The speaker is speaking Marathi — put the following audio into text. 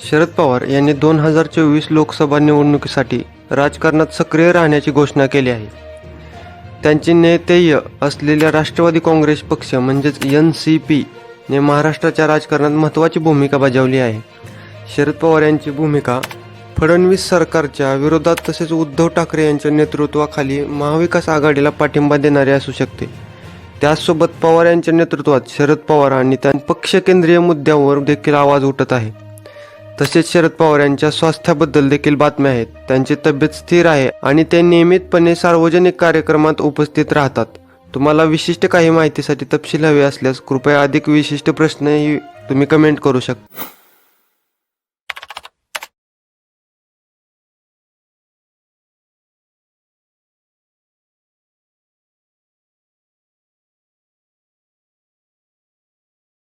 शरद पवार यांनी दोन हजार चोवीस लोकसभा निवडणुकीसाठी राजकारणात सक्रिय राहण्याची घोषणा केली आहे. त्यांचे नेतेय असलेल्या राष्ट्रवादी काँग्रेस पक्ष म्हणजेच एन सी पी ने महाराष्ट्राच्या राजकारणात महत्त्वाची भूमिका बजावली आहे. शरद पवार यांची भूमिका फडणवीस सरकारच्या विरोधात तसेच उद्धव ठाकरे यांच्या नेतृत्वाखाली महाविकास आघाडीला पाठिंबा देणारे असू शकते. त्याचसोबत पवार यांच्या नेतृत्वात शरद पवार आणि त्या पक्ष केंद्रीय मुद्द्यावर देखील आवाज उठत आहे. तसेच शरद पवार यांच्या स्वास्थ्याबद्दल देखील बातम्या आहेत. त्यांची तब्येत स्थिर आहे आणि ते नियमितपणे सार्वजनिक कार्यक्रमात उपस्थित राहतात. तुम्हाला विशिष्ट काही माहितीसाठी तपशील हवे असल्यास कृपया अधिक विशिष्ट प्रश्नही तुम्ही कमेंट करू शकता.